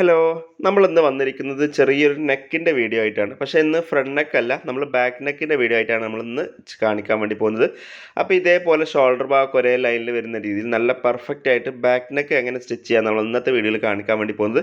Hello. നമ്മൾ ഇന്ന് വന്നിരിക്കുന്നത് ചെറിയൊരു നെക്കിന്റെ വീഡിയോ ആയിട്ടാണ്. പക്ഷേ ഇന്ന് ഫ്രണ്ട് നെക്ക് അല്ല നമ്മൾ ബാക്ക് നെക്കിന്റെ വീഡിയോ ആയിട്ടാണ് നമ്മൾ ഇന്ന് കാണിക്കാൻ വേണ്ടി പോകുന്നത്. അപ്പോൾ ഇതേപോലെ ഷോൾഡർ ഭാഗം ഒരേ ലൈനിൽ വരുന്ന രീതിയിൽ നല്ല പെർഫെക്റ്റ് ആയിട്ട് ബാക്ക് നെക്ക് എങ്ങനെ സ്റ്റിച്ച് ചെയ്യാം നമ്മൾ ഇന്നത്തെ വീഡിയോയിൽ കാണിക്കാൻ വേണ്ടി പോകുന്നത്.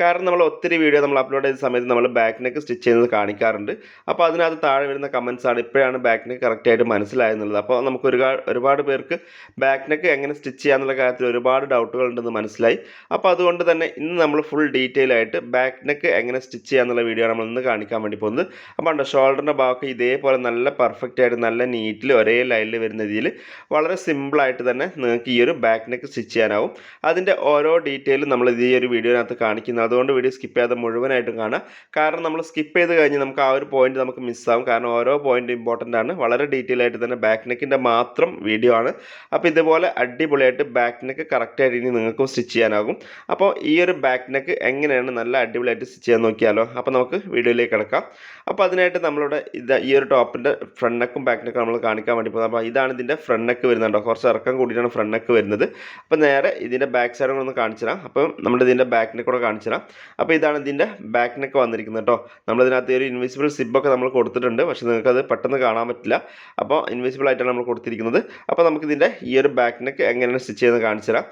കാരണം നമ്മൾ ഒത്തിരി വീഡിയോ നമ്മൾ അപ്ലോഡ് ചെയ്ത സമയത്ത് നമ്മൾ ബാക്ക് നെക്ക് സ്റ്റിച്ച് ചെയ്യുന്നത് കാണിക്കാറുണ്ട്. അപ്പോൾ അതിനകത്ത് താഴെ വരുന്ന കമൻസ് ആണ് ഇപ്പോഴാണ് ബാക്ക് നെക്ക് കറക്റ്റായിട്ട് മനസ്സിലായെന്നുള്ളത്. അപ്പോൾ നമുക്ക് ഒരുപാട് ഒരുപാട് പേർക്ക് ബാക്ക് നെക്ക് എങ്ങനെ സ്റ്റിച്ച് ചെയ്യാന്നുള്ള കാര്യത്തിൽ ഒരുപാട് ഡൗട്ടുകൾ ഉണ്ടെന്ന് മനസ്സിലായി. അപ്പോൾ അതുകൊണ്ട് തന്നെ ഇന്ന് നമ്മൾ ഫുൾ ഡീറ്റെയിൽ ആയിട്ട് ബാക്ക് നെക്ക് എങ്ങനെ സ്റ്റിച്ച് ചെയ്യാന്നുള്ള വീഡിയോ നമ്മൾ ഇന്ന് കാണിക്കാൻ വേണ്ടി പോകുന്നത്. അപ്പോൾ ഉണ്ട് ഷോൾഡറിന്റെ ഭാഗം ഇതേപോലെ നല്ല പെർഫെക്റ്റ് ആയിട്ട് നല്ല നീറ്റിൽ ഒരേ ലൈനിൽ വരുന്ന രീതിയിൽ വളരെ സിമ്പിളായിട്ട് തന്നെ നിങ്ങൾക്ക് ഈ ഒരു ബാക്ക് നെക്ക് സ്റ്റിച്ച് ചെയ്യാനാവും. അതിന്റെ ഓരോ ഡീറ്റെയിലും നമ്മൾ ഈ ഒരു വീഡിയോനകത്ത് കാണിക്കുന്നത് അതുകൊണ്ട് വീഡിയോ സ്കിപ്പ് ചെയ്യാതെ മുഴുവനായിട്ടും കാണാം കാരണം നമ്മൾ സ്കിപ്പ് ചെയ്ത് കഴിഞ്ഞ് നമുക്ക് ആ ഒരു പോയിന്റ് നമുക്ക് മിസ്സാവും കാരണം ഓരോ പോയിന്റ് ഇമ്പോർട്ടന്റ് ആണ്. വളരെ ഡീറ്റെയിൽ ആയിട്ട് തന്നെ ബാക്ക് നെക്കിന്റെ മാത്രം വീഡിയോ ആണ്. അപ്പോൾ ഇതുപോലെ അടിപൊളിയായിട്ട് ബാക്ക് നെക്ക് കറക്റ്റായിട്ട് ഇനി നിങ്ങൾക്കും സ്റ്റിച്ച് ചെയ്യാനാകും. അപ്പോൾ ഈ ഒരു ബാക്ക് നെക്ക് എങ്ങനെയാണ് അടിപൊളിയായിട്ട് സ്റ്റിച്ച് ചെയ്യാൻ നോക്കിയാലോ? അപ്പോൾ നമുക്ക് വീഡിയോയിലേക്ക് കിടക്കാം. അപ്പോൾ അതിനായിട്ട് നമ്മളുടെ ഇത് ഈ ഒരു ടോപ്പിന്റെ ഫ്രണ്ട് നെക്കും ബാക്ക് നെക്കും നമ്മൾ കാണിക്കാൻ വേണ്ടി പോകുന്നത്. അപ്പോൾ ഇതാണ് ഇതിന്റെ ഫ്രണ്ട് നെക്ക് വരുന്നുണ്ടോ കുറച്ച് ഇറക്കം കൂടിയിട്ടാണ് ഫ്രണ്ട് നെക്ക് വരുന്നത്. അപ്പോൾ നേരെ ഇതിന്റെ ബാക്ക് സൈഡ് കൂടെ ഒന്ന് കാണിച്ചു തരാം. അപ്പം നമ്മൾ ഇതിന്റെ ബാക്ക് നെക്ക് കൂടെ കാണിച്ചു തരാം. അപ്പോൾ ഇതാണ് ഇതിന്റെ ബാക്ക് നെക്ക് വന്നിരിക്കുന്നത് കേട്ടോ. നമ്മളിതിനകത്ത് ഒരു ഇൻവിസിബിൾ സിബൊക്കെ നമ്മൾ കൊടുത്തിട്ടുണ്ട്. പക്ഷേ നിങ്ങൾക്കത് പെട്ടെന്ന് കാണാൻ പറ്റില്ല. അപ്പോൾ ഇൻവിസിബിൾ ആയിട്ടാണ് നമ്മൾ കൊടുത്തിരിക്കുന്നത്. അപ്പോൾ നമുക്കിതിന്റെ ഈ ഒരു ബാക്ക് നെക്ക് എങ്ങനെയാണ് സ്റ്റിച്ച് ചെയ്യുന്നത് കാണിച്ചു തരാം.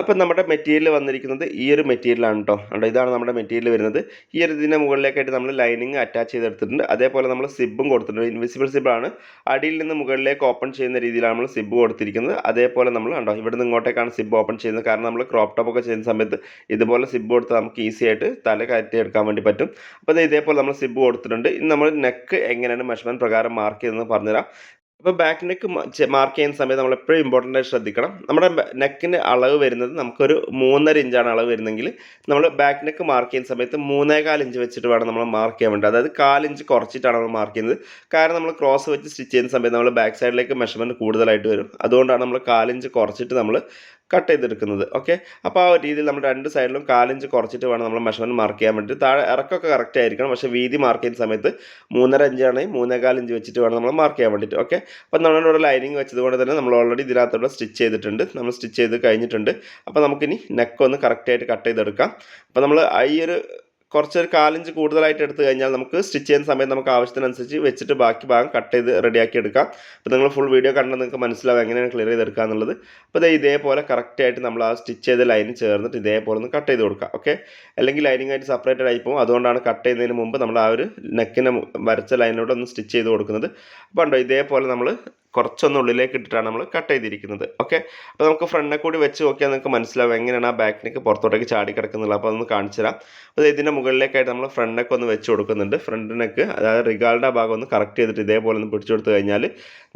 അപ്പം നമ്മുടെ മെറ്റീരിയൽ വന്നിരിക്കുന്നത് ഈ ഒരു മെറ്റീരിയലാണ് കേട്ടോ കണ്ടോ ഇതാണ് നമ്മുടെ മെറ്റീരിയൽ വരുന്നത്. ഈ ഒരു ഇതിന്റെ മുകളിലേക്കായിട്ട് നമ്മൾ ലൈനിങ് അറ്റാച്ച് ചെയ്തെടുത്തിട്ടുണ്ട്. അതേപോലെ നമ്മൾ സിബും കൊടുത്തിട്ടുണ്ട്. ഇൻവിസിബിൾ സിബാണ് അടിയിൽ നിന്ന് മുകളിലേക്ക് ഓപ്പൺ ചെയ്യുന്ന രീതിയിലാണ് നമ്മൾ സിബ് കൊടുത്തിരിക്കുന്നത്. അതേപോലെ നമ്മൾ കണ്ടോ ഇവിടെ നിന്ന് ഇങ്ങോട്ടേക്കാണ് സിബ് ഓപ്പൺ ചെയ്യുന്നത്. കാരണം നമ്മൾ ക്രോപ്പ് ടോപ്പ് ഒക്കെ ചെയ്യുന്ന സമയത്ത് ഇതുപോലെ സിബ് കൊടുത്ത് നമുക്ക് ഈസി ആയിട്ട് തല കയറ്റി എടുക്കാൻ വേണ്ടി പറ്റും. അപ്പോൾ ഇതേപോലെ നമ്മൾ സിബ് കൊടുത്തിട്ടുണ്ട്. ഇനി നമ്മൾ നെക്ക് എങ്ങനെയാണ് മെഷർമെന്റ് പ്രകാരം മാർക്ക് ചെയ്തതെന്ന് പറഞ്ഞുതരാം. അപ്പോൾ ബാക്ക് നെക്ക് മാർക്ക് ചെയ്യുന്ന സമയത്ത് നമ്മൾ എപ്പോഴും ഇമ്പോർട്ടന്റ് ആയി ശ്രദ്ധിക്കണം. നമ്മുടെ നെക്കിന്റെ അളവ് വരുന്നത് നമുക്കൊരു മൂന്നര ഇഞ്ചാണ് അളവ് വരുന്നെങ്കിൽ നമ്മൾ ബാക്ക് നെക്ക് മാർക്ക് ചെയ്യുന്ന സമയത്ത് മൂന്നേകാൽ ഇഞ്ച് വെച്ചിട്ട് വേണം നമ്മൾ മാർക്ക് ചെയ്യാൻ വേണ്ടി. അതായത് കാലിഞ്ച് കുറച്ചിട്ടാണ് നമ്മൾ മാർക്ക് ചെയ്യുന്നത്. കാരണം നമ്മൾ ക്രോസ് വെച്ച് സ്റ്റിച്ച് ചെയ്യുന്ന സമയത്ത് നമ്മൾ ബാക്ക് സൈഡിലേക്ക് മെഷർമെന്റ് കൂടുതലായിട്ട് വരും. അതുകൊണ്ടാണ് നമ്മൾ കാലിഞ്ച് കുറച്ചിട്ട് നമ്മൾ കട്ട് ചെയ്തെടുക്കുന്നത് ഓക്കെ അപ്പോൾ ആ രീതിയിൽ നമ്മൾ രണ്ട് സൈഡിലും കാലഞ്ച് കുറച്ചിട്ട് വേണം നമ്മൾ മെഷർമെന്റ് മാർക്ക് ചെയ്യാൻ വേണ്ടി താഴെ ഇറക്കമൊക്കെ കറക്റ്റ് ആയിരിക്കണം പക്ഷേ വീതി മാർക്ക് ചെയ്യുന്ന സമയത്ത് മൂന്നര ഇഞ്ചാണെങ്കിൽ മൂന്നേകാൽ ഇഞ്ച് വെച്ചിട്ട് വേണം നമ്മൾ മാർക്ക് ചെയ്യാൻ വേണ്ടിയിട്ട് ഓക്കെ അപ്പോൾ നമ്മളിവിടെ ലൈനിങ് വെച്ചതുകൊണ്ട് തന്നെ നമ്മൾ ഓൾറെഡി ഇതിനകത്തോടെ സ്റ്റിച്ച് ചെയ്തിട്ടുണ്ട്. നമ്മൾ സ്റ്റിച്ച് ചെയ്ത് കഴിഞ്ഞിട്ടുണ്ട്. അപ്പോൾ നമുക്കിനി നെക്ക് ഒന്ന് കറക്റ്റായിട്ട് കട്ട് ചെയ്തെടുക്കാം. അപ്പോൾ നമ്മൾ ഈ ഒരു കുറച്ചൊരു കാലഞ്ച് കൂടുതലായിട്ട് എടുത്തു കഴിഞ്ഞാൽ നമുക്ക് സ്റ്റിച്ച് ചെയ്യുന്ന സമയത്ത് നമുക്ക് ആവശ്യത്തിനനുസരിച്ച് വെച്ചിട്ട് ബാക്കി ഭാഗം കട്ട് ചെയ്ത് റെഡിയാക്കി എടുക്കാം. അപ്പോൾ നിങ്ങൾ ഫുൾ വീഡിയോ കണ്ടാൽ നിങ്ങൾക്ക് മനസ്സിലാവും എങ്ങനെയാണ് ക്ലിയർ ചെയ്തെടുക്കുക എന്നുള്ളത്. അപ്പോൾ ഇതേപോലെ കറക്റ്റായിട്ട് നമ്മൾ ആ സ്റ്റിച്ച് ചെയ്ത ലൈന് ചേർന്നിട്ട് ഇതേപോലെ ഒന്ന് കട്ട് ചെയ്ത് കൊടുക്കുക ഓക്കെ അല്ലെങ്കിൽ ലൈനിങ് ആയിട്ട് സെപ്പറേറ്റഡ് ആയി പോകും. അതുകൊണ്ടാണ് കട്ട് ചെയ്യുന്നതിന് മുമ്പ് നമ്മൾ ആ ഒരു നെക്കിനെ വരച്ച ലൈനിലൂടെ ഒന്ന് സ്റ്റിച്ച് ചെയ്ത് കൊടുക്കുന്നത്. അപ്പോൾ ഉണ്ടോ ഇതേപോലെ നമ്മൾ കുറച്ചൊന്ന് ഉള്ളിലേക്ക് ഇട്ടിട്ടാണ് നമ്മൾ കട്ട് ചെയ്തിരിക്കുന്നത്. ഓക്കെ അപ്പോൾ നമുക്ക് ഫ്രണ്ടിനെ കൂടി വെച്ച് നോക്കിയാൽ നിങ്ങൾക്ക് മനസ്സിലാവും എങ്ങനെയാണ് ആ ബാക്ക് പുറത്തോട്ടേക്ക് ചാടി കിടക്കുന്നുള്ളത്. അപ്പോൾ അതൊന്ന് കാണിച്ചു തരാം. അപ്പോൾ ഇതിന്റെ മുകളിലേക്കായിട്ട് നമ്മൾ ഫ്രണ്ട് ഒന്ന് വെച്ച് കൊടുക്കുന്നുണ്ട്. ഫ്രണ്ട് നെക്ക് അതായത് റിഗാളുടെ ഭാഗം ഒന്ന് കറക്റ്റ് ചെയ്തിട്ട് ഇതേപോലെ ഒന്ന് പിടിച്ചു കൊടുത്തു കഴിഞ്ഞാൽ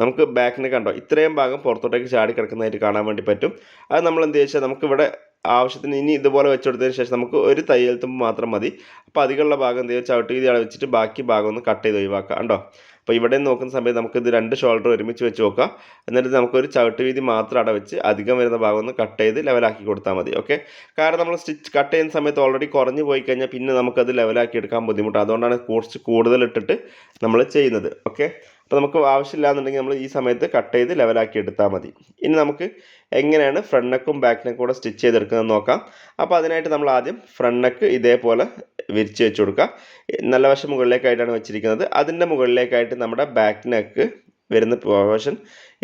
നമുക്ക് ബാക്കിനെ കണ്ടോ? ഇത്രയും ഭാഗം പുറത്തോട്ടേക്ക് ചാടി കിടക്കുന്നതായിട്ട് കാണാൻ വേണ്ടി പറ്റും. അത് നമ്മൾ എന്ത് ചോദിച്ചാൽ നമുക്കിവിടെ ആവശ്യത്തിന് ഇനി ഇതുപോലെ വെച്ച് കൊടുത്തതിന് ശേഷം നമുക്ക് ഒരു തയ്യൽ തുമ്പ് മാത്രം മതി. അപ്പോൾ അധികമുള്ള ഭാഗം എന്ത് ചെയ്യുക ചവിട്ട് വീതി വെച്ചിട്ട് ബാക്കി ഭാഗം ഒന്ന് കട്ട് ചെയ്ത് ഒഴിവാക്കാം കണ്ടോ? അപ്പോൾ ഇവിടെ നോക്കുന്ന സമയത്ത് നമുക്ക് ഇത് രണ്ട് ഷോൾഡർ ഒരുമിച്ച് വെച്ച് നോക്കാം. എന്നിട്ട് നമുക്കൊരു ചവിട്ട് വീതി മാത്രം അടവെച്ച് വെച്ച് അധികം വരുന്ന ഭാഗം ഒന്ന് കട്ട് ചെയ്ത് ലെവലാക്കി കൊടുത്താൽ മതി. ഓക്കെ? കാരണം നമ്മൾ സ്റ്റിച്ച് കട്ട് ചെയ്യുന്ന സമയത്ത് ഓൾറെഡി കുറഞ്ഞു പോയി കഴിഞ്ഞാൽ പിന്നെ നമുക്കത് ലെവലാക്കി എടുക്കാൻ ബുദ്ധിമുട്ടാണ്. അതുകൊണ്ടാണ് കുറച്ച് കൂടുതൽ ഇട്ടിട്ട് നമ്മൾ ചെയ്യുന്നത്. ഓക്കെ? അപ്പോൾ നമുക്ക് ആവശ്യമില്ല ആവശ്യമില്ലാന്നുണ്ടെങ്കിൽ നമ്മൾ ഈ സമയത്ത് കട്ട് ചെയ്ത് ലെവലാക്കി എടുത്താൽ മതി. ഇനി നമുക്ക് എങ്ങനെയാണ് ഫ്രണ്ട് നെക്കും ബാക്ക് നെക്കും കൂടെ സ്റ്റിച്ച് ചെയ്തെടുക്കുന്നത് നോക്കാം. അപ്പോൾ അതിനായിട്ട് നമ്മൾ ആദ്യം ഫ്രണ്ട് നെക്ക് ഇതേപോലെ വിരിച്ച് വെച്ച് കൊടുക്കുക. നല്ല വശം മുകളിലേക്കായിട്ടാണ് വെച്ചിരിക്കുന്നത്. അതിന്റെ മുകളിലേക്കായിട്ട് നമ്മുടെ ബാക്ക് നെക്ക് വരുന്ന പോർഷൻ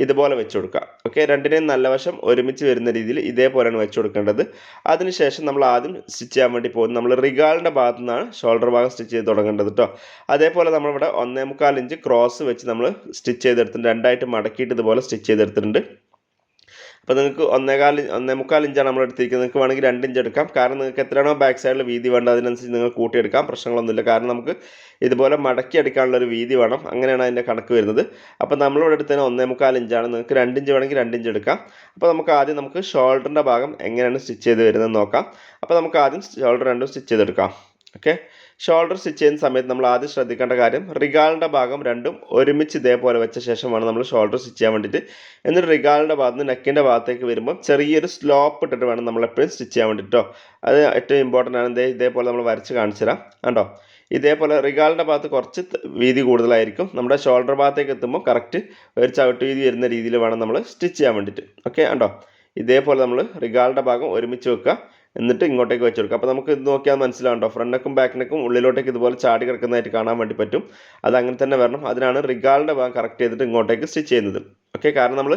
ഇതുപോലെ വെച്ച് കൊടുക്കുക. ഓക്കെ രണ്ടിനെയും നല്ല വശം ഒരുമിച്ച് വരുന്ന രീതിയിൽ ഇതേപോലെയാണ് വെച്ച് കൊടുക്കേണ്ടത്. അതിനുശേഷം നമ്മൾ ആദ്യം സ്റ്റിച്ച് ചെയ്യാൻ വേണ്ടി പോകുന്നത് നമ്മൾ റിഗാളിന്റെ ഭാഗത്തു നിന്നാണ് ഷോൾഡർ ഭാഗം സ്റ്റിച്ച് ചെയ്ത് തുടങ്ങേണ്ടത് കേട്ടോ അതേപോലെ നമ്മളിവിടെ ഒന്നേ മുക്കാൽ ഇഞ്ച് ക്രോസ് വെച്ച് നമ്മൾ സ്റ്റിച്ച് ചെയ്തെടുത്തിട്ടുണ്ട്. രണ്ടായിട്ട് മടക്കിയിട്ട് ഇതുപോലെ സ്റ്റിച്ച് ചെയ്തെടുത്തിട്ടുണ്ട്. അപ്പോൾ നിങ്ങൾക്ക് ഒന്നേകാൽ ഒന്നേ മുക്കാൽ ഇഞ്ചാണ് നമ്മൾ എടുത്തിരിക്കുന്നത്. നിങ്ങൾക്ക് വേണമെങ്കിൽ രണ്ട് ഇഞ്ച് എടുക്കാം. കാരണം നിങ്ങൾക്ക് എത്രയാണോ ബാക്ക് സൈഡിൽ വീതി വേണ്ടത് അതിനനുസരിച്ച് നിങ്ങൾ കൂട്ടിയെടുക്കാം. പ്രശ്നങ്ങളൊന്നുമില്ല. കാരണം നമുക്ക് ഇതുപോലെ മടക്കി എടുക്കാനുള്ളൊരു വീതി വേണം. അങ്ങനെയാണ് അതിന്റെ കണക്ക് വരുന്നത്. അപ്പോൾ നമ്മളിവിടെ എടുത്തതിന് ഒന്നേ മുക്കാൽ ഇഞ്ചാണ്. നിങ്ങൾക്ക് രണ്ട് ഇഞ്ച് വേണമെങ്കിൽ രണ്ട് ഇഞ്ച് എടുക്കാം. അപ്പോൾ നമുക്ക് ആദ്യം നമുക്ക് ഷോൾഡറിന്റെ ഭാഗം എങ്ങനെയാണ് സ്റ്റിച്ച് ചെയ്ത് വരുന്നത് നോക്കാം. അപ്പോൾ നമുക്ക് ആദ്യം ഷോൾഡർ രണ്ടും സ്റ്റിച്ച് ചെയ്തെടുക്കാം. ഓക്കെ? ഷോൾഡർ സ്റ്റിച്ച് ചെയ്യുന്ന സമയത്ത് നമ്മൾ ആദ്യം ശ്രദ്ധിക്കേണ്ട കാര്യം റിഗാളിന്റെ ഭാഗം രണ്ടും ഒരുമിച്ച് ഇതേപോലെ വെച്ച ശേഷമാണ് നമ്മൾ ഷോൾഡർ സ്റ്റിച്ച് ചെയ്യാൻ വേണ്ടിയിട്ട്. എന്നിട്ട് റിഗാളിന്റെ ഭാഗത്ത് നിന്ന് നെക്കിന്റെ ഭാഗത്തേക്ക് വരുമ്പോൾ ചെറിയൊരു സ്ലോപ്പ് ഇട്ടിട്ട് വേണം നമ്മൾ എപ്പോഴും സ്റ്റിച്ച് ചെയ്യാൻ വേണ്ടിയിട്ടോ അത് ഏറ്റവും ഇമ്പോർട്ടന്റ് ആണ്. ഇതേ ഇതേപോലെ നമ്മൾ വരച്ച് കാണിച്ചു തരാം. കണ്ടോ? ഇതേപോലെ റിഗാളിന്റെ ഭാഗത്ത് കുറച്ച് വീതി കൂടുതലായിരിക്കും. നമ്മുടെ ഷോൾഡർ ഭാഗത്തേക്ക് എത്തുമ്പോൾ കറക്റ്റ് ഒരു ചവിട്ട് വീതി വരുന്ന രീതിയിൽ വേണം നമ്മൾ സ്റ്റിച്ച് ചെയ്യാൻ വേണ്ടിയിട്ട്. ഓക്കെ? കണ്ടോ? ഇതേപോലെ നമ്മൾ റിഗാളിന്റെ ഭാഗം ഒരുമിച്ച് വെക്കുക. എന്നിട്ട് ഇങ്ങോട്ടേക്ക് വെച്ച് കൊടുക്കുക അപ്പോൾ നമുക്ക് ഇത് നോക്കിയാൽ മനസ്സിലാവുണ്ടോ? ഫ്രണ്ട് നെക്കും ബാക്ക് ഉള്ളിലോട്ടേക്ക് ഇതുപോലെ ചാടി കിടക്കുന്നതായിട്ട് കാണാൻ വേണ്ടി പറ്റും. അത് അങ്ങനെ തന്നെ വരണം. അതിനാണ് റിഗാളിന്റെ ഭാഗം കറക്റ്റ് ചെയ്തിട്ട് ഇങ്ങോട്ടേക്ക് സ്റ്റിച്ച് ചെയ്യുന്നത്. ഓക്കെ കാരണം നമ്മൾ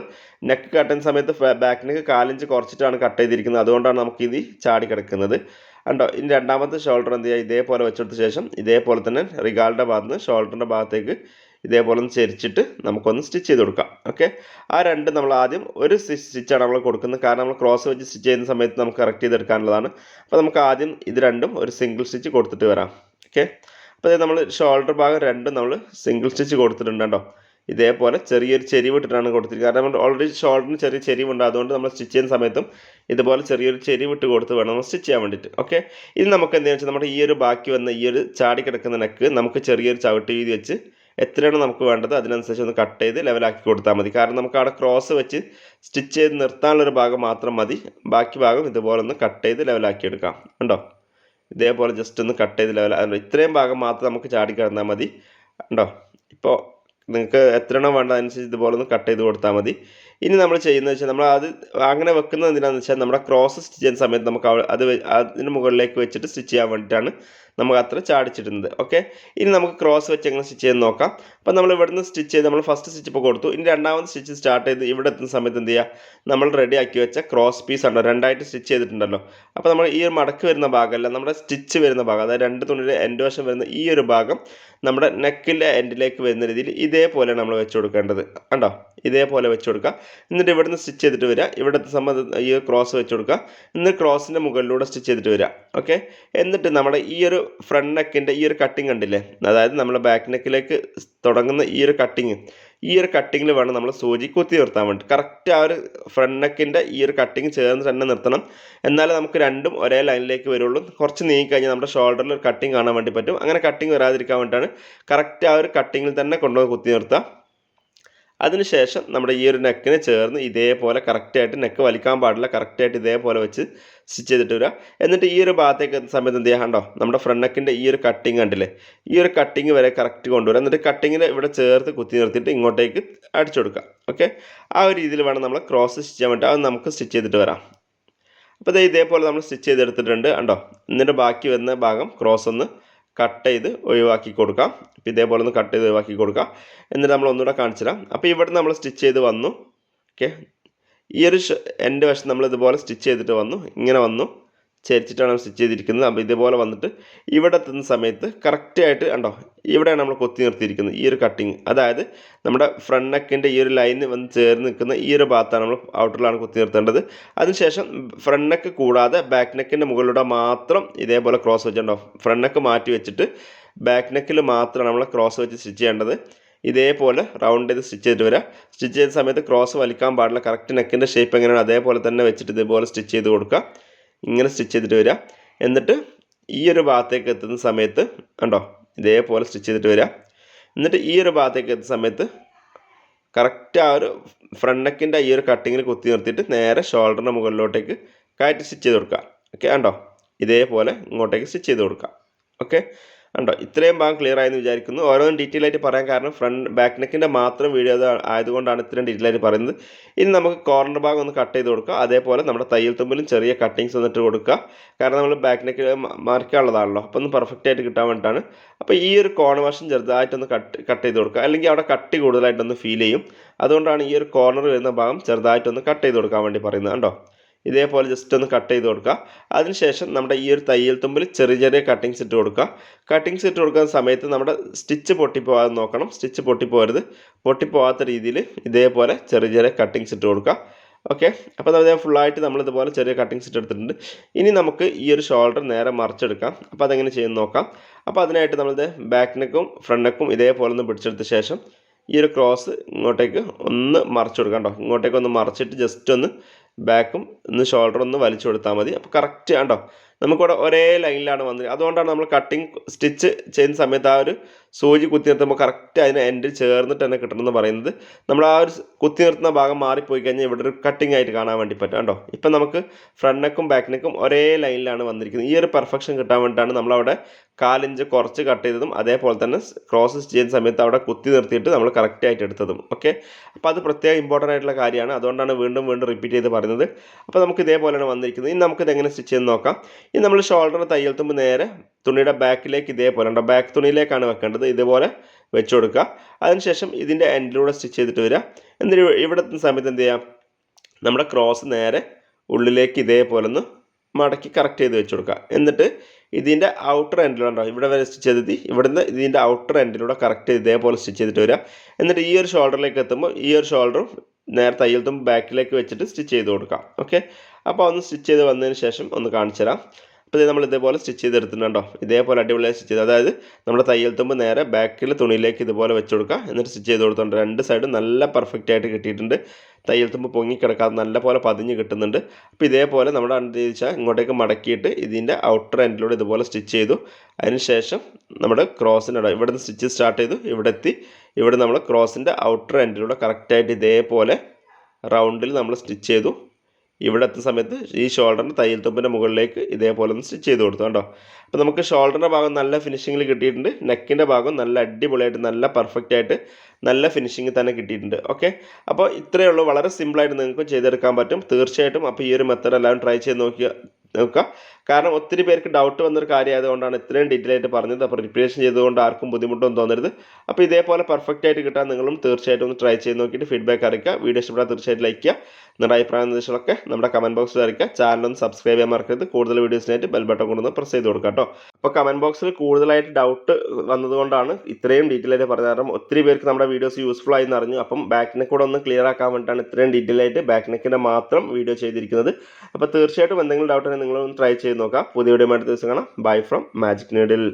നെക്ക് കട്ടുന്ന സമയത്ത് ബാക്ക് നെക്ക് കാലിഞ്ച് കുറച്ചിട്ടാണ് കട്ട് ചെയ്തിരിക്കുന്നത്. അതുകൊണ്ടാണ് നമുക്ക് ഇത് ചാടി കിടക്കുന്നത്. കണ്ടോ? ഇനി രണ്ടാമത്തെ ഷോൾഡർ എന്ത് ചെയ്യുക? ഇതേപോലെ വെച്ചെടുത്ത ശേഷം ഇതേപോലെ തന്നെ റിഗാളിന്റെ ഭാഗത്ത് നിന്ന് ഷോൾഡറിന്റെ ഭാഗത്തേക്ക് ഇതേപോലെ ഒന്ന് ചെരിച്ചിട്ട് നമുക്കൊന്ന് സ്റ്റിച്ച് ചെയ്ത് കൊടുക്കാം. ഓക്കെ ആ രണ്ട് നമ്മൾ ആദ്യം ഒരു സ്റ്റിച്ചാണ് നമ്മൾ കൊടുക്കുന്നത്. കാരണം നമ്മൾ ക്രോസ് വെച്ച് സ്റ്റിച്ച് ചെയ്യുന്ന സമയത്ത് നമുക്ക് കറക്റ്റ് ചെയ്തെടുക്കാനുള്ളതാണ്. അപ്പോൾ നമുക്ക് ആദ്യം ഇത് രണ്ടും ഒരു സിംഗിൾ സ്റ്റിച്ച് കൊടുത്തിട്ട് വരാം. ഓക്കെ അപ്പോൾ ഇത് നമ്മൾ ഷോൾഡർ ഭാഗം രണ്ടും നമ്മൾ സിംഗിൾ സ്റ്റിച്ച് കൊടുത്തിട്ടുണ്ട് കേട്ടോ. ഇതേപോലെ ചെറിയൊരു ചെരിവ് ഇട്ടിട്ടാണ് കൊടുത്തിരിക്കുന്നത്. കാരണം നമ്മൾ ഓൾറെഡി ഷോൾഡറിന് ചെറിയ ചെരിവുണ്ട്. അതുകൊണ്ട് നമ്മൾ സ്റ്റിച്ച് ചെയ്യുന്ന സമയത്തും ഇതുപോലെ ചെറിയൊരു ചെരിവ് ഇട്ട് കൊടുത്ത് വേണം നമ്മൾ സ്റ്റിച്ച് ചെയ്യാൻ വേണ്ടിയിട്ട്. ഓക്കെ ഇനി നമുക്ക് എന്താണെന്ന് വെച്ചാൽ നമ്മുടെ ഈ ഒരു ബാക്കി വന്ന ഈ ഒരു ചാടി കിടക്കുന്ന നെക്ക് നമുക്ക് ചെറിയൊരു ചവിട്ട് വീതി വെച്ച് എത്രയാണ് നമുക്ക് വേണ്ടത് അതിനനുസരിച്ച് ഒന്ന് കട്ട് ചെയ്ത് ലെവലാക്കി കൊടുത്താൽ മതി. കാരണം നമുക്ക് അവിടെ ക്രോസ് വെച്ച് സ്റ്റിച്ച് ചെയ്ത് നിർത്താനുള്ളൊരു ഭാഗം മാത്രം മതി. ബാക്കി ഭാഗം ഇതുപോലെ ഒന്ന് കട്ട് ചെയ്ത് ലെവലാക്കി എടുക്കാം. ഉണ്ടോ ഇതേപോലെ ജസ്റ്റ് ഒന്ന് കട്ട് ചെയ്ത് ലെവൽ ഇത്രയും ഭാഗം മാത്രം നമുക്ക് ചാടി കിടന്നാൽ മതി. ഉണ്ടോ ഇപ്പോൾ നിങ്ങൾക്ക് എത്രയാണോ വേണ്ടത് അനുസരിച്ച് ഇതുപോലെ ഒന്ന് കട്ട് ചെയ്ത് കൊടുത്താൽ മതി. ഇനി നമ്മൾ ചെയ്യുന്നത് വെച്ചാൽ നമ്മൾ അത് അങ്ങനെ വെക്കുന്നത് എന്തിനാണെന്ന് വെച്ചാൽ നമ്മുടെ ക്രോസ് സ്റ്റിച്ച് ചെയ്യുന്ന സമയത്ത് നമുക്ക് അത് അതിന് മുകളിലേക്ക് വെച്ചിട്ട് സ്റ്റിച്ച് ചെയ്യാൻ വേണ്ടിയിട്ടാണ് നമുക്ക് അത്ര ചാടിച്ചിടുന്നത് ഓക്കെ ഇനി നമുക്ക് ക്രോസ് വെച്ച് എങ്ങനെ സ്റ്റിച്ച് ചെയ്ത് നോക്കാം. അപ്പോൾ നമ്മൾ ഇവിടുന്ന് സ്റ്റിച്ച് ചെയ്ത് നമ്മൾ ഫസ്റ്റ് സ്റ്റിച്ച് ഇപ്പോൾ കൊടുത്തു. ഇനി രണ്ടാമത് സ്റ്റിച്ച് സ്റ്റാർട്ട് ചെയ്ത് ഇവിടെ എത്തുന്ന സമയത്ത് എന്ത് ചെയ്യുക? നമ്മൾ റെഡി ആക്കി വെച്ച ക്രോസ് പീസ് ഉണ്ടോ രണ്ടായിട്ട് സ്റ്റിച്ച് ചെയ്തിട്ടുണ്ടല്ലോ. അപ്പോൾ നമ്മൾ ഈ ഒരു മടക്ക് വരുന്ന ഭാഗമല്ല നമ്മുടെ സ്റ്റിച്ച് വരുന്ന ഭാഗം അതായത് രണ്ട് തുണിയുടെ എൻഡ് വശം വരുന്ന ഈ ഒരു ഭാഗം നമ്മുടെ നെക്കിന്റെ എൻഡിലേക്ക് വരുന്ന രീതിയിൽ ഇതേപോലെ നമ്മൾ വെച്ച് കൊടുക്കേണ്ടത്. കണ്ടോ? ഇതേപോലെ വെച്ച് കൊടുക്കുക. എന്നിട്ട് ഇവിടുന്ന് സ്റ്റിച്ച് ചെയ്തിട്ട് വരിക. ഇവിടുത്തെ സംബന്ധം ഈ ക്രോസ് വെച്ച് കൊടുക്കുക. എന്നിട്ട് ക്രോസിന്റെ മുകളിലൂടെ സ്റ്റിച്ച് ചെയ്തിട്ട് വരിക. ഓക്കെ എന്നിട്ട് നമ്മുടെ ഈ ഒരു ഫ്രണ്ട് നെക്കിന്റെ ഈ ഒരു കട്ടിങ് കണ്ടില്ലേ? അതായത് നമ്മൾ ബാക്ക് നെക്കിലേക്ക് തുടങ്ങുന്ന ഈ ഒരു കട്ടിങ് ഈ ഒരു കട്ടിങ്ങിൽ വേണം നമ്മൾ സൂചി കുത്തി നിർത്താൻ വേണ്ടി കറക്റ്റ് ആ ഒരു ഫ്രണ്ട് നെക്കിന്റെ ഈ ഒരു കട്ടിങ് ചേർന്ന് തന്നെ നിർത്തണം. എന്നാലേ നമുക്ക് രണ്ടും ഒരേ ലൈനിലേക്ക് വരുള്ളൂ. കുറച്ച് നീങ്ങിക്കഴിഞ്ഞാൽ നമ്മുടെ ഷോൾഡറിൽ ഒരു കട്ടിങ് കാണാൻ വേണ്ടി പറ്റും. അങ്ങനെ കട്ടിങ് വരാതിരിക്കാൻ വേണ്ടിയിട്ടാണ് കറക്റ്റ് ആ ഒരു കട്ടിങ്ങിൽ തന്നെ കൊണ്ടുപോയി കുത്തി നിർത്തുക. അതിനുശേഷം നമ്മുടെ ഈ ഒരു നെക്കിന് ചേർന്ന് ഇതേപോലെ കറക്റ്റായിട്ട് നെക്ക് വലിക്കാൻ പാടില്ല. കറക്റ്റായിട്ട് ഇതേപോലെ വെച്ച് സ്റ്റിച്ച് ചെയ്തിട്ട് വരിക എന്നിട്ട് ഈ ഒരു ഭാഗത്തേക്ക് എത്തുന്ന സമയത്ത് എന്ത് ചെയ്യാണ്ടോ നമ്മുടെ ഫ്രണ്ട് നെക്കിന്റെ ഈ ഒരു കട്ടിങ് കണ്ടില്ലേ? ഈ ഒരു കട്ടിങ് വരെ കറക്റ്റ് കൊണ്ടുവരിക എന്നിട്ട് കട്ടിങ്ങിൽ ഇവിടെ ചേർത്ത് കുത്തി നിർത്തിയിട്ട് ഇങ്ങോട്ടേക്ക് അടിച്ചു കൊടുക്കുക. ഓക്കെ ആ ഒരു രീതിയിൽ വേണം നമ്മൾ ക്രോസ് സ്റ്റിച്ച് ചെയ്യാൻ പറ്റുക അത് നമുക്ക് സ്റ്റിച്ച് ചെയ്തിട്ട് വരാം. അപ്പോൾ ദേ ഇതേപോലെ നമ്മൾ സ്റ്റിച്ച് ചെയ്തെടുത്തിട്ടുണ്ട്. കണ്ടോ? എന്നിട്ട് ബാക്കി വരുന്ന ഭാഗം ക്രോസ് ഒന്ന് കട്ട് ചെയ്ത് ഒഴിവാക്കി കൊടുക്കാം. അപ്പോൾ ഇതേപോലെ ഒന്ന് കട്ട് ചെയ്ത് ഒഴിവാക്കി കൊടുക്കാം. എന്നിട്ട് നമ്മൾ ഒന്നുകൂടെ കാണിച്ചു തരാം അപ്പോൾ ഇവിടെ നമ്മൾ സ്റ്റിച്ച് ചെയ്ത് വന്നു. ഓക്കെ ഈ ഒരു എന്റെ വശം നമ്മൾ ഇതുപോലെ സ്റ്റിച്ച് ചെയ്തിട്ട് വന്നു ഇങ്ങനെ വന്നു ചരിച്ചിട്ടാണ് സ്റ്റിച്ച് ചെയ്തിരിക്കുന്നത്. അപ്പോൾ ഇതുപോലെ വന്നിട്ട് ഇവിടെ എത്തുന്ന സമയത്ത് കറക്റ്റായിട്ട് കണ്ടോ ഇവിടെയാണ് നമ്മൾ കൊത്തി നിർത്തിയിരിക്കുന്നത് ഈ ഒരു കട്ടിങ് അതായത് നമ്മുടെ ഫ്രണ്ട് നെക്കിന്റെ ഈ ഒരു ലൈന് വന്ന് ചേർന്ന് നിൽക്കുന്ന ഈ ഒരു ഭാഗത്താണ് നമ്മൾ ഔട്ടറിലാണ് കൊത്തി നിർത്തേണ്ടത്. അതിനുശേഷം ഫ്രണ്ട് നെക്ക് കൂടാതെ ബാക്ക് നെക്കിന്റെ മുകളിലൂടെ മാത്രം ഇതേപോലെ ക്രോസ് വെച്ചിട്ടുണ്ടോ ഫ്രണ്ട് നെക്ക് മാറ്റി വെച്ചിട്ട് ബാക്ക് നെക്കിൽ മാത്രമാണ് നമ്മൾ ക്രോസ് വെച്ച് സ്റ്റിച്ച് ചെയ്യേണ്ടത്. ഇതേപോലെ റൗണ്ട് ചെയ്ത് സ്റ്റിച്ച് ചെയ്തിട്ട് വരിക സ്റ്റിച്ച് ചെയ്ത സമയത്ത് ക്രോസ് വലിക്കാൻ പാടില്ല. കറക്റ്റ് നെക്കിന്റെ ഷേപ്പ് എങ്ങനെയാണ് അതേപോലെ തന്നെ വെച്ചിട്ട് ഇതേപോലെ സ്റ്റിച്ച് ചെയ്ത് കൊടുക്കുക. ഇങ്ങനെ സ്റ്റിച്ച് ചെയ്തിട്ട് വരിക എന്നിട്ട് ഈ ഒരു ഭാഗത്തേക്ക് എത്തുന്ന സമയത്ത് കണ്ടോ? ഇതേപോലെ സ്റ്റിച്ച് ചെയ്തിട്ട് വരിക എന്നിട്ട് ഈ ഒരു ഭാഗത്തേക്ക് എത്തുന്ന സമയത്ത് കറക്റ്റ് ആ ഒരു ഫ്രണ്ട് നെക്കിന്റെ ഈ ഒരു കട്ടിങ്ങിൽ കുത്തി നിർത്തിയിട്ട് നേരെ ഷോൾഡറിന്റെ മുകളിലോട്ടേക്ക് കയറ്റി സ്റ്റിച്ച് ചെയ്ത് കൊടുക്കുക. ഓക്കെ കണ്ടോ? ഇതേപോലെ ഇങ്ങോട്ടേക്ക് സ്റ്റിച്ച് ചെയ്ത് കൊടുക്കുക. ഓക്കെ കണ്ടോ? ഇത്രയും ഭാഗം ക്ലിയർ ആയെന്ന് വിചാരിക്കുന്നു. ഓരോന്നും ഡീറ്റെയിൽ ആയിട്ട് പറയാൻ കാരണം ഫ്രണ്ട് ബാക്ക് നെക്കിന്റെ മാത്രം വീഡിയോ ആയതുകൊണ്ടാണ് ഇത്രയും ഡീറ്റെയിൽ ആയിട്ട് പറയുന്നത്. ഇനി നമുക്ക് കോർണർ ഭാഗം ഒന്ന് കട്ട് ചെയ്ത് കൊടുക്കുക അതേപോലെ നമ്മുടെ തയ്യൽ തുമ്പിലും ചെറിയ കട്ടിങ്സ് വന്നിട്ട് കൊടുക്കുക. കാരണം നമ്മൾ ബാക്ക് നെക്ക് മറിക്കാനുള്ളതാണല്ലോ അപ്പോൾ ഒന്ന് പെർഫെക്റ്റ് ആയിട്ട് കിട്ടാൻ വേണ്ടിയിട്ടാണ്. അപ്പോൾ ഈ ഒരു കോർണർ വശം ചെറുതായിട്ടൊന്ന് കട്ട് കട്ട് ചെയ്ത് കൊടുക്കുക. അല്ലെങ്കിൽ അവിടെ കട്ടി കൂടുതലായിട്ടൊന്ന് ഫീൽ ചെയ്യും. അതുകൊണ്ടാണ് ഈ ഒരു കോർണർ വരുന്ന ഭാഗം ചെറുതായിട്ടൊന്ന് കട്ട് ചെയ്ത് കൊടുക്കാൻ വേണ്ടി പറയുന്നത്. കണ്ടോ? ഇതേപോലെ ജസ്റ്റ് ഒന്ന് കട്ട് ചെയ്ത് കൊടുക്കുക. അതിനുശേഷം നമ്മുടെ ഈ ഒരു തയ്യൽ തുമ്പിൽ ചെറിയ ചെറിയ കട്ടിങ്സ് ഇട്ട് കൊടുക്കുക. കട്ടിങ്സ് ഇട്ട് കൊടുക്കുന്ന സമയത്ത് നമ്മുടെ സ്റ്റിച്ച് പൊട്ടിപ്പോകാതെ നോക്കണം. സ്റ്റിച്ച് പൊട്ടിപ്പോകരുത് പൊട്ടിപ്പോകാത്ത രീതിയിൽ ഇതേപോലെ ചെറിയ ചെറിയ കട്ടിങ്സ് ഇട്ട് കൊടുക്കുക. ഓക്കെ അപ്പോൾ നമ്മൾ ഫുള്ളായിട്ട് നമ്മളിതുപോലെ ചെറിയ കട്ടിങ്സ് ഇട്ട് എടുത്തിട്ടുണ്ട്. ഇനി നമുക്ക് ഈ ഒരു ഷോൾഡർ നേരെ മറിച്ചെടുക്കാം. അപ്പോൾ അതെങ്ങനെ ചെയ്യുന്ന നോക്കാം. അപ്പോൾ അതിനായിട്ട് നമ്മളിത് ബാക്ക് നെക്കും ഫ്രണ്ട് നെക്കും ഇതേപോലെ ഒന്ന് പിടിച്ചെടുത്ത ശേഷം ഈ ഒരു ക്രോസ് ഇങ്ങോട്ടേക്ക് ഒന്ന് മറിച്ചു കൊടുക്കാം കേട്ടോ. ഇങ്ങോട്ടേക്ക് ഒന്ന് മറിച്ചിട്ട് ജസ്റ്റ് ഒന്ന് ബാക്കും ഒന്ന് ഷോൾഡർ ഒന്ന് വലിച്ചു കൊടുത്താൽ മതി. അപ്പോൾ കറക്റ്റ് കണ്ടോ? നമുക്കിവിടെ ഒരേ ലൈനിലാണ് വന്നത് അതുകൊണ്ടാണ് നമ്മൾ കട്ടിങ് സ്റ്റിച്ച് ചെയ്യുന്ന സമയത്ത് ആ ഒരു സൂചി കുത്തി നിർത്തുമ്പോൾ കറക്റ്റ് അതിന് എൻഡിൽ ചേർന്നിട്ട് തന്നെ കിട്ടണമെന്ന് പറയുന്നത്. നമ്മൾ ആ ഒരു കുത്തി നിർത്തുന്ന ഭാഗം മാറിപ്പോയി കഴിഞ്ഞാൽ ഇവിടെ ഒരു കട്ടിങ് ആയിട്ട് കാണാൻ വേണ്ടി പറ്റും കേട്ടോ. ഇപ്പം നമുക്ക് ഫ്രണ്ട് നെക്കും ബാക്ക് നെക്കും ഒരേ ലൈനിലാണ് വന്നിരിക്കുന്നത്. ഈ ഒരു പെർഫെക്ഷൻ കിട്ടാൻ വേണ്ടിയിട്ടാണ് നമ്മളവിടെ കാലിഞ്ച് കുറച്ച് കട്ട് ചെയ്തതും അതേപോലെ തന്നെ ക്രോസ് ചെയ്യുന്ന സമയത്ത് അവിടെ കുത്തി നിർത്തിയിട്ട് നമ്മൾ കറക്റ്റ് ആയിട്ട് എടുത്തതും. ഓക്കെ അപ്പോൾ അത് പ്രത്യേകം ഇമ്പോർട്ടന്റ് ആയിട്ടുള്ള കാര്യമാണ്. അതുകൊണ്ടാണ് വീണ്ടും വീണ്ടും റിപ്പീറ്റ് ചെയ്ത് പറയുന്നത്. അപ്പോൾ നമുക്ക് ഇതേപോലെയാണ് വന്നിരിക്കുന്നത്. ഇനി നമുക്കിത് എങ്ങനെ സ്റ്റിച്ച് ചെയ്ത് നോക്കാം. ഇനി നമ്മൾ ഷോൾഡർ തയ്യൽ തുമ്പ് നേരെ തുണിയുടെ ബാക്കിലേക്ക് ഇതേപോലെ ഉണ്ടോ ബാക്ക് തുണിയിലേക്കാണ് വെക്കേണ്ടത്. ഇതുപോലെ വെച്ച് കൊടുക്കുക. അതിനുശേഷം ഇതിന്റെ എൻഡിലൂടെ സ്റ്റിച്ച് ചെയ്തിട്ട് വരിക. എന്നിട്ട് ഇവിടെ സമയത്ത് എന്ത് ചെയ്യാം? നമ്മുടെ ക്രോസ് നേരെ ഉള്ളിലേക്ക് ഇതേപോലെ ഒന്ന് മടക്കി കറക്റ്റ് ചെയ്ത് വെച്ച് കൊടുക്കുക. എന്നിട്ട് ഇതിന്റെ ഔട്ടർ എൻഡിലുണ്ടോ ഇവിടെ വരെ സ്റ്റിച്ച് ചെയ്തിട്ട് ഇവിടുന്ന് ഇതിന്റെ ഔട്ടർ എൻഡിലൂടെ കറക്റ്റ് ഇതേപോലെ സ്റ്റിച്ച് ചെയ്തിട്ട് വരിക. എന്നിട്ട് ഈ ഒരു ഷോൾഡറിലേക്ക് എത്തുമ്പോൾ ഈ ഒരു ഷോൾഡറും നേരെ തയ്യൽ തുമ്പ് ബാക്കിലേക്ക് വെച്ചിട്ട് സ്റ്റിച്ച് ചെയ്ത് കൊടുക്കാം. ഓക്കെ അപ്പോൾ ഒന്ന് സ്റ്റിച്ച് ചെയ്ത് വന്നതിന് ശേഷം ഒന്ന് കാണിച്ചു തരാം അപ്പോൾ ഇത് നമ്മൾ ഇതേപോലെ സ്റ്റിച്ച് ചെയ്തെടുത്തിട്ടുണ്ടോ ഇതേപോലെ അടിപൊളിയായി സ്റ്റിച്ച് ചെയ്ത്. അതായത് നമ്മുടെ തയ്യൽ തുമ്പ് നേരെ ബാക്കിൽ തുണിയിലേക്ക് ഇതുപോലെ വെച്ച് കൊടുക്കുക എന്നിട്ട് സ്റ്റിച്ച് ചെയ്ത് കൊടുത്തിട്ടുണ്ട്. രണ്ട് സൈഡും നല്ല പെർഫെക്റ്റ് ആയിട്ട് കിട്ടിയിട്ടുണ്ട്. തയ്യൽ തുമ്പ് പൊങ്ങിക്കിടക്കാതെ നല്ല പോലെ പതിഞ്ഞ് കിട്ടുന്നുണ്ട്. അപ്പോൾ ഇതേപോലെ നമ്മുടെ അന്തരീക്ഷ ഇങ്ങോട്ടേക്ക് മടക്കിയിട്ട് ഇതിന്റെ ഔട്ടർ എൻഡിലൂടെ ഇതുപോലെ സ്റ്റിച്ച് ചെയ്തു. അതിനുശേഷം നമ്മുടെ ക്രോസിന്റെ ഇവിടെ നിന്ന് സ്റ്റിച്ച് സ്റ്റാർട്ട് ചെയ്തു. ഇവിടെ എത്തി. ഇവിടെ നമ്മൾ ക്രോസിന്റെ ഔട്ടർ എൻഡിലൂടെ കറക്റ്റായിട്ട് ഇതേപോലെ റൗണ്ടിൽ നമ്മൾ സ്റ്റിച്ച് ചെയ്തു. ഇവിടെ എത്തുന്ന സമയത്ത് ഈ ഷോൾഡറിന്റെ തയ്യൽ തുമ്പിന്റെ മുകളിലേക്ക് ഇതേപോലെ ഒന്ന് സ്റ്റിച്ച് ചെയ്ത് കൊടുത്തു കേട്ടോ അപ്പോൾ നമുക്ക് ഷോൾഡറിന്റെ ഭാഗം നല്ല ഫിനിഷിങ്ങിൽ കിട്ടിയിട്ടുണ്ട്. നെക്കിന്റെ ഭാഗം നല്ല അടിപൊളിയായിട്ട് നല്ല പെർഫെക്റ്റ് ആയിട്ട് നല്ല ഫിനിഷിങ് തന്നെ കിട്ടിയിട്ടുണ്ട്. ഓക്കെ അപ്പോൾ ഇത്രയേ ഉള്ളൂ. വളരെ സിമ്പിളായിട്ട് നിങ്ങൾക്ക് ചെയ്തെടുക്കാൻ പറ്റും. തീർച്ചയായിട്ടും അപ്പോൾ ഈ ഒരു മെത്തേഡ് എല്ലാവരും ട്രൈ ചെയ്ത് നോക്കിയ നോക്കുക. കാരണം ഒത്തിരി പേർക്ക് ഡൗട്ട് വന്നൊരു കാര്യമായതുകൊണ്ടാണ് ഇത്രയും ഡീറ്റെയിൽ ആയിട്ട് പറഞ്ഞത്. അപ്പോൾ റിപ്പീറ്റേഷൻ ചെയ്തുകൊണ്ട് ആർക്കും ബുദ്ധിമുട്ടൊന്നും തോന്നരുത്. അപ്പോൾ ഇതേപോലെ പെർഫെക്റ്റ് ആയിട്ട് കിട്ടാൻ നിങ്ങളും തീർച്ചയായിട്ടും ഒന്ന് ട്രൈ ചെയ്ത് നോക്കിയിട്ട് ഫീഡ്ബാക്ക് അറിയിക്കുക. വീഡിയോ ഇഷ്ടപ്പെട്ടാൽ തീർച്ചയായിട്ടും ലൈക്ക് ചെയ്യുക. നിങ്ങളുടെ അഭിപ്രായ നിർദ്ദേശങ്ങളൊക്കെ നമ്മുടെ കമന്റ് ബോക്സിൽ അറിയിക്കുക. ചാനൽ ഒന്ന് സബ്സ്ക്രൈബ് ചെയ്യാൻ മറക്കരുത്. കൂടുതൽ വീഡിയോസിനായിട്ട് ബെൽ ബട്ടൺ കൊണ്ടൊന്ന് പ്രസ് ചെയ്ത് കൊടുക്കുക കേട്ടോ. അപ്പോൾ കമന്റ് ബോക്സിൽ കൂടുതലായിട്ട് ഡൗട്ട് വന്നതുകൊണ്ടാണ് ഇത്രയും ഡീറ്റെയിൽ ആയിട്ട് പറഞ്ഞത്. കാരണം ഒത്തിരി പേർക്ക് നമ്മുടെ വീഡിയോസ് യൂസ്ഫുൾ ആയി എന്നറിഞ്ഞു അപ്പം നെക്ക് കൂടെ ഒന്ന് ക്ലിയർ ആക്കാൻ വേണ്ടിയിട്ടാണ് ഇത്രയും ഡീറ്റെയിൽ ആയിട്ട് ബാക്ക് നെക്കിന്റെ മാത്രം വീഡിയോ ചെയ്തിരിക്കുന്നത്. അപ്പോൾ തീർച്ചയായിട്ടും എന്തെങ്കിലും ഡൗട്ട് നിങ്ങളൊന്ന് ട്രൈ ചെയ്ത് നോക്കാം. പുതിയ വീഡിയോ അടുത്ത ദിവസം കാണാം. Bye from magic needle